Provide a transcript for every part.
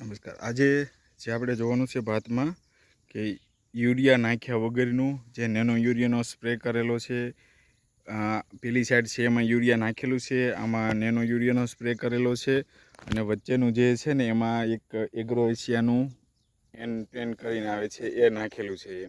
નમસ્કાર. આજે જે આપણે જોવાનું છે ભાતમાં કે યુરિયા નાખ્યા વગરનું જે નેનો યુરિયાનો સ્પ્રે કરેલો છે પેલી સાઈડ છે એમાં યુરિયા નાખેલું છે, આમાં નેનો યુરિયાનો સ્પ્રે કરેલો છે અને વચ્ચેનું જે છે ને એમાં એક એગ્રો એશિયાનું એન ટેન કરીને આવે છે, એ નાખેલું છે એ.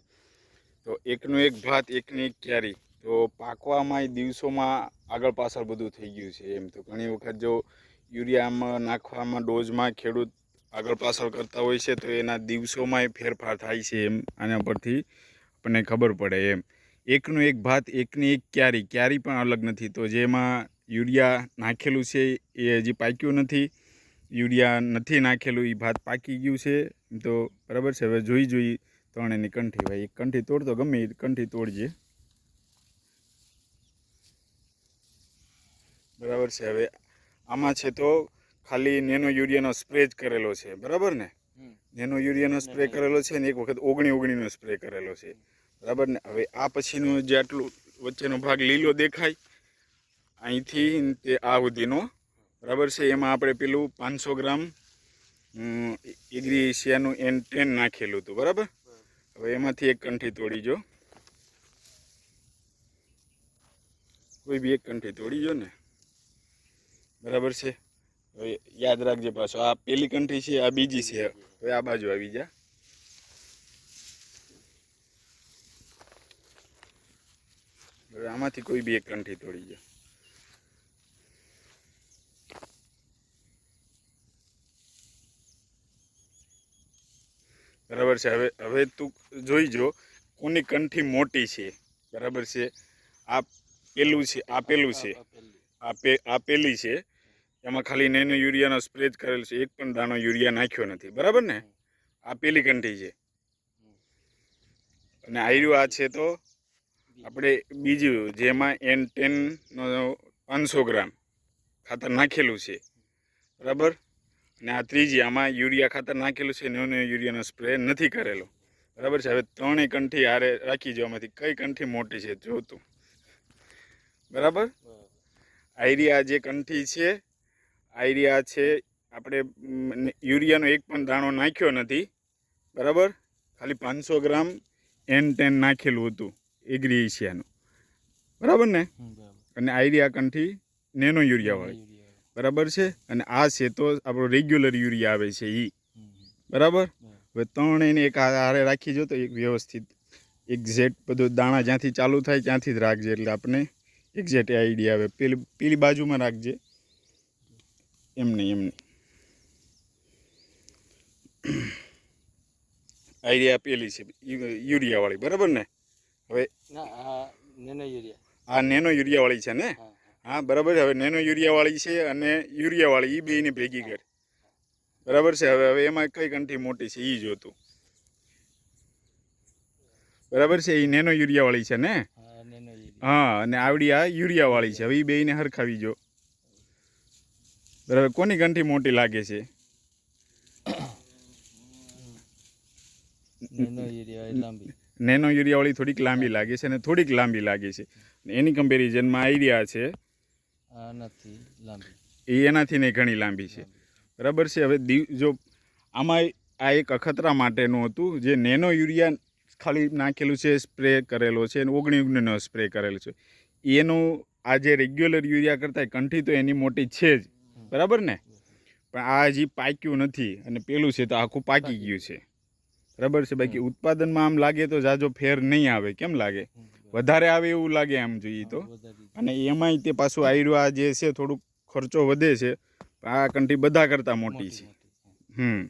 તો એકનું એક ભાત, એકની એક ક્યારી તો પાકવામાં દિવસોમાં આગળ પાછળ બધું થઈ ગયું છે એમ. તો ઘણી વખત જો યુરિયામાં નાખવામાં ડોઝમાં ખેડૂત આગળ પાછળ કરતા હોય છે, તો એના દિવસોમાં ફેરફાર થાય છે એમ, આના પરથી આપણને ખબર પડે એમ. એકનું એક ભાત, એકની એક ક્યારી ક્યારી પણ અલગ નથી. તો જેમાં યુરિયા નાખેલું છે, એ હજી પાક્યું નથી. યુરિયા નથી નાખેલું, એ ભાત પાકી ગયું છે. તો બરાબર છે, હવે જોઈ જોઈ ત્રણેયની કંઠી ભાઈ. એક કંઠી તોડતો ગમે એ કંઠી તોડજે. બરાબર છે, હવે આમાં છે તો ખાલી નેનો યુરિયાનો સ્પ્રે જ કરેલો છે બરાબર ને? નેનો યુરિયાનો સ્પ્રે કરેલો છે ને એક વખત ઓગણી ઓગણીનો સ્પ્રે કરેલો છે બરાબર ને? હવે આ પછીનો જે આટલું વચ્ચેનો ભાગ લીલો દેખાય અહીંથી તે આ સુધીનો બરાબર છે? એમાં આપણે પેલું પાંચસો ગ્રામ એગ્રીશિયાનું એન ટેન નાખેલું હતું બરાબર? હવે એમાંથી એક કંઠી તોડી જો. કોઈ બી એક કંઠી તોડી જો ને. બરાબર છે? યાદ રાખજે પાછો આ પેલી કંઠી છે આ બીજી છે. હવે આ બાજુ આવી જા. આમાંથી કોઈ બી એક કંઠી તોડી જાય બરાબર છે હવે હવે તું જોઈ જો કોની કંઠી મોટી છે. બરાબર છે. આ પેલું છે આ પેલું છે. આ પે આ પેલી છે. એમાં ખાલી નેનો યુરિયાનો સ્પ્રે જ કરેલ છે એક પણ દાણો યુરિયા નાખ્યો નથી. બરાબર ને? આ પેલી કંઠી છે. અને આયુ આ છે તો આપણે બીજું જેમાં એન ટેનનો પાંચસો ગ્રામ ખાતર નાખેલું છે. બરાબર? અને આ ત્રીજી આમાં યુરિયા ખાતર નાખેલું છે નેનો યુરિયાનો સ્પ્રે નથી કરેલો. બરાબર છે? હવે ત્રણેય કંઠી હારે રાખી જવામાંથી કઈ કંઠી મોટી છે જોતું બરાબર? આઈરિયા જે કંઠી છે આઈરિયા છે. આપણે યુરિયાનો એક પણ દાણો નાખ્યો નથી. બરાબર? ખાલી પાંચસો ગ્રામ એન ટેન નાખેલું હતું એગ્રી એશિયાનું બરાબર ને? અને આઈરિયા કંઠી નેનો યુરિયાવાળી બરાબર છે? અને આ છે તો આપણો રેગ્યુલર યુરિયા આવે છે એ બરાબર? હવે ત્રણ એને એક આરે હારે રાખી જો તો એક વ્યવસ્થિત એક્ઝેક્ટ બધું દાણા જ્યાંથી ચાલુ થાય ત્યાંથી જ રાખજે એટલે આપણે એક્ઝેક્ટ આઈડિયા આવે. પેલી પેલી બાજુમાં રાખજે. એમ નહીં એમ નહીં આઈડિયા પેલી છે યુરિયાવાળી બરાબર ને? હવે ના આ નેનો યુરિયાવાળી છે ને? હા બરાબર હવે નેનો યુરિયાવાળી છે અને યુરિયાવાળી એ બેયને ભેગી કર. બરાબર છે. હવે હવે એમાં કઈ કંઠી મોટી છે એ જોતું. બરાબર છે? એ નેનો યુરિયાવાળી છે ને? હા અને આવડી આ યુરિયાવાળી છે. હવે એ બેને હરખાવી જો. બરાબર કોની કંઠી મોટી લાગે છે? નેનો યુરિયાવાળી થોડીક લાંબી લાગે છે અને થોડીક લાંબી લાગે છે. એની કમ્પેરિઝનમાં આઈડિયા છે એ એનાથી નહીં ઘણી લાંબી છે. બરાબર છે? હવે દીવ જો આમાં આ એક અખતરા માટેનું હતું જે નેનો યુરિયા ખાલી નાખેલું છે સ્પ્રે કરેલો છે અને ઓગણી ઓગણીનો સ્પ્રે કરેલો છે. એનું આ જે રેગ્યુલર યુરિયા કરતાં કંઠી તો એની મોટી છે જ. બરાબર ને? પણ આ હજી પાક્યું નથી અને પેલું છે તો આખું પાકી ગયું છે. બરાબર છે? બાકી ઉત્પાદનમાં આમ લાગે તો જાજો ફેર નહીં આવે. કેમ લાગે? વધારે આવે એવું લાગે આમ જોઈએ તો. અને એમાંય તે પાછું આયુર્વા જે છે થોડુંક ખર્ચો વધે છે. આ કંઠી બધા કરતાં મોટી છે. હમ.